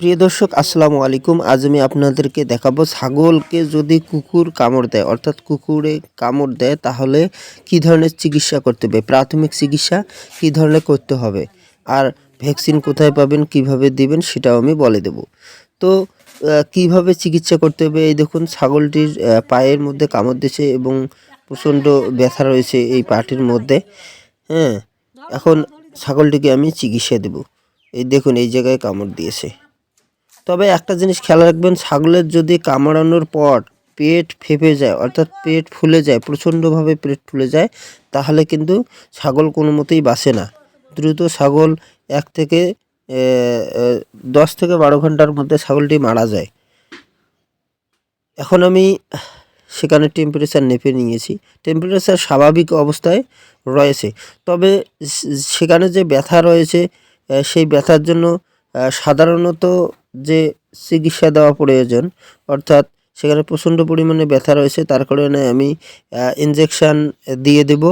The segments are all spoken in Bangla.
প্রিয় দর্শক, আসসালামু আলাইকুম। আজ আমি আপনাদেরকে দেখাবো ছাগলকে যদি কুকুর কামড় দেয়, অর্থাৎ কুকুরে কামড় দেয়, তাহলে কি ধরনের চিকিৎসা করতে হবে? প্রাথমিক চিকিৎসা কি ধরনের করতে হবে? আর ভ্যাকসিন কোথায় পাবেন, কীভাবে দিবেন, সেটাও আমি বলে দেব। তো কীভাবে চিকিৎসা করতে হবে? এই দেখুন, ছাগলটির পায়ের মধ্যে কামড় দিয়েছে এবং প্রচণ্ড ব্যথা রয়েছে এই পাটির মধ্যে। হ্যাঁ এখন ছাগলটিকে আমি চিকিৎসা দেব। এই দেখুন, এই জায়গায় কামড় দিয়েছে। তবে একটা জিনিস খেয়াল রাখবেন, ছাগলের যদি কামড়ানোর পর পেট ফেপে যায়, অর্থাৎ পেট ফুলে যায়, প্রচণ্ডভাবে পেট ফুলে যায়, তাহলে কিন্তু ছাগল কোনো মতেই বাঁচে না। দ্রুত ছাগল এক থেকে দশ থেকে বারো ঘণ্টার মধ্যে ছাগলটি মারা যায়। এখন আমি সেখানে টেম্পারেচার নেপে নিয়েছি। টেম্পারেচার স্বাভাবিক অবস্থায় রয়েছে। তবে সেখানে যে ব্যথা রয়েছে সেই ব্যথার জন্য সাধারণত যে চিকিৎসা দেওয়া প্রয়োজন, অর্থাৎ সেখানে প্রচণ্ড পরিমাণে ব্যথা রয়েছে, তার কারণে আমি ইনজেকশান দিয়ে দেব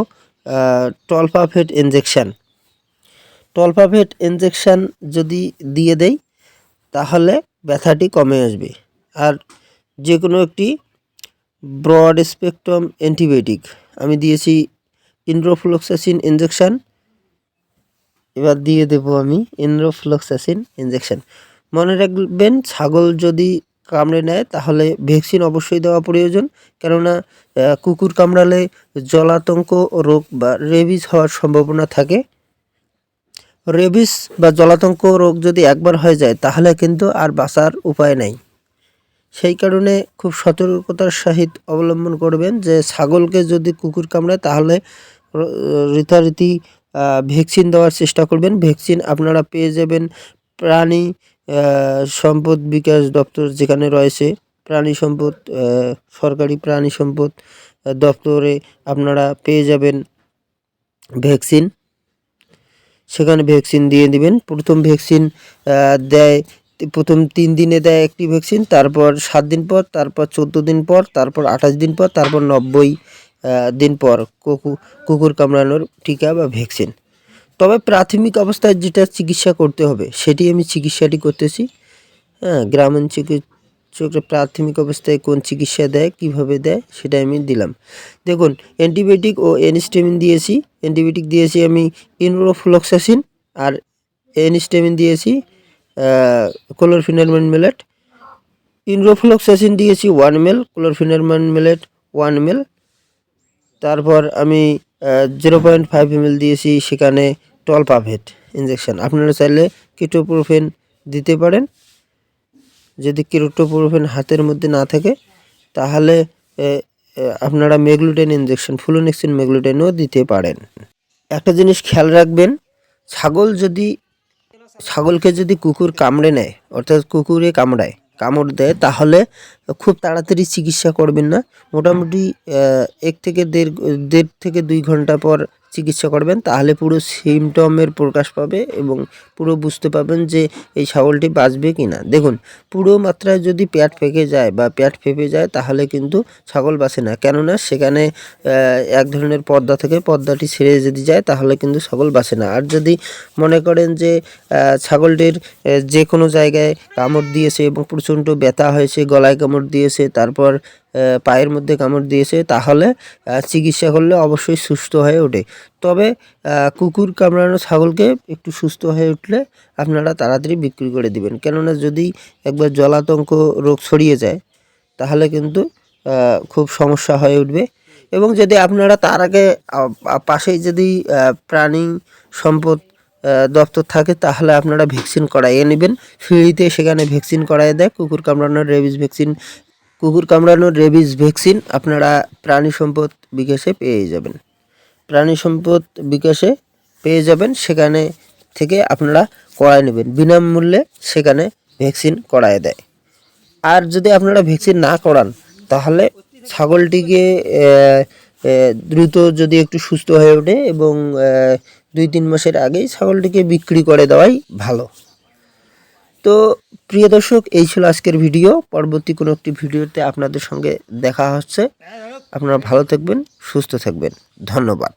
টলপাফেট ইনজেকশান টলপাফেট ইনজেকশান যদি দিয়ে দেই, তাহলে ব্যথাটি কমে আসবে। আর যে কোনো একটি ব্রড স্পেকট্রাম অ্যান্টিবায়োটিক আমি দিয়েছি ইন্ড্রোফ্লোক্সাসিন ইনজেকশান এবার দিয়ে দেব আমি ইন্ড্রোফ্লোক্সাসিন ইনজেকশন মনে রাখবেন, ছাগল যদি কামড়ে নেয়, তাহলে ভ্যাকসিন অবশ্যই দেওয়া প্রয়োজন। কেননা কুকুর কামড়ালে জলাতঙ্ক রোগ বা রেবিস হওয়ার সম্ভাবনা থাকে। রেবিস বা জলাতঙ্ক রোগ যদি একবার হয়ে যায়, তাহলে কিন্তু আর বাঁচার উপায় নাই। সেই কারণে খুব সতর্কতার সহিত অবলম্বন করবেন যে, ছাগলকে যদি কুকুর কামড়ায়, তাহলে রীতারীতি ভ্যাকসিন দেওয়ার চেষ্টা করবেন। ভ্যাকসিন আপনারা পেয়ে যাবেন। প্রাণী সম্পদ বিকাশ দপ্তর যেখানে রয়েছে, প্রাণী সম্পদ সরকারি প্রাণী সম্পদ দপ্তরে আপনারা পেয়ে যাবেন ভ্যাকসিন। সেখানে ভ্যাকসিন দিয়ে দিবেন। প্রথম ভ্যাকসিন দেয়, প্রথম তিন দিনে দেয় একটি ভ্যাকসিন, তারপর সাত দিন পর, তারপর চোদ্দ দিন পর, তারপর আঠাশ দিন পর, তারপর নব্বই দিন পর কুকুর কুকুর কামড়ানোর টিকা বা ভ্যাকসিন। তবে প্রাথমিক অবস্থায় যেটা চিকিৎসা করতে হবে, সেটি আমি চিকিৎসাটি করতেছি। হ্যাঁ গ্রামীণ চিকিৎসকরা প্রাথমিক অবস্থায় কোন চিকিৎসা দেয়, কীভাবে দেয়, সেটা আমি দিলাম। দেখুন, অ্যান্টিবায়োটিক ও এনস্টেমিন দিয়েছি। অ্যান্টিবায়োটিক দিয়েছি আমি ইনরোফ্লক্সাসিন আর এনস্টেমিন দিয়েছি ক্লোরফিনারমান মেলেট ইনরোফ্লক্সাসিন দিয়েছি one ml chlorpheniramine maleate one ml তারপর আমি জিরো পয়েন্ট ফাইভ এমএল দিয়েছি, সেখানে টলপাভেট ইঞ্জেকশন আপনারা চাইলে কিটোপ্রোফেন দিতে পারেন। যদি কিটোপ্রোফেন হাতের মধ্যে না থাকে, তাহলে আপনারা মেগলুটেন ইঞ্জেকশন ফ্লুনেক্সিন মেগলুটেনও দিতে পারেন। একটা জিনিস খেয়াল রাখবেন, ছাগল যদি, ছাগলকে যদি কুকুর কামড়ে নেয়, অর্থাৎ কুকুরে কামড়ায় কামড় দেয়, তাহলে খুব তাড়াতাড়ি চিকিৎসা করবেন না। মোটামুটি এক থেকে দেড় দেড় থেকে দুই ঘণ্টা পর চিকিৎসা করবেন, তাহলে পুরো সিমটমের প্রকাশ পাবে এবং পুরো বুঝতে পারবেন যে এই ছাগলটি বাঁচবে কি না দেখুন, পুরো মাত্রায় যদি পেট ফেঁকে যায় বা পেট ফেঁপে যায়, তাহলে কিন্তু ছাগল বাঁচে না। কেননা সেখানে এক ধরনের পর্দা থেকে, পর্দাটি ছেড়ে যদি যায়, তাহলে কিন্তু ছাগল বাঁচে না। আর যদি মনে করেন যে ছাগলটির যে কোনো জায়গায় কামড় দিয়েছে এবং প্রচণ্ড ব্যথা হয়েছে, গলায় কামড় দিয়েছে, তারপর পায়ের মধ্যে কামড় দিয়েছে, তাহলে চিকিৎসা করলে অবশ্যই সুস্থ হয়ে ওঠে। তবে কুকুর কামড়ানো ছাগলকে একটু সুস্থ হয়ে উঠলে আপনারা তাড়াতাড়ি বিক্রি করে দিবেন। কেননা যদি একবার জলাতঙ্ক রোগ ছড়িয়ে যায়, তাহলে কিন্তু খুব সমস্যা হয়ে উঠবে। এবং যদি আপনারা তার আগে পাশেই যদি প্রাণী সম্পদ দপ্তর থাকে, তাহলে আপনারা ভ্যাকসিন করাইয়ে নেবেন। ফ্রিতে সেখানে ভ্যাকসিন করাইয়ে দেয়, কুকুর কামড়ানোর রেবিস ভ্যাকসিন কুকুর কামড়ানোর রেবিস ভ্যাকসিন আপনারা প্রাণী সম্পদ বিকাশে পেয়ে যাবেন। প্রাণী সম্পদ বিকাশে পেয়ে যাবেন, সেখানে থেকে আপনারা করায় নেবেন। বিনামূল্যে সেখানে ভ্যাকসিন করায় দেয়। আর যদি আপনারা ভ্যাকসিন না করান, তাহলে ছাগলটিকে দ্রুত যদি একটু সুস্থ হয়ে ওঠে এবং দুই তিন মাসের আগেই ছাগলটিকে বিক্রি করে দেওয়াই ভালো। তো প্রিয় দর্শক, এই ছিল আজকের ভিডিও। পরবর্তী কোনো একটি ভিডিওতে আপনাদের সঙ্গে দেখা হচ্ছে। আপনারা ভালো থাকবেন, সুস্থ থাকবেন। ধন্যবাদ।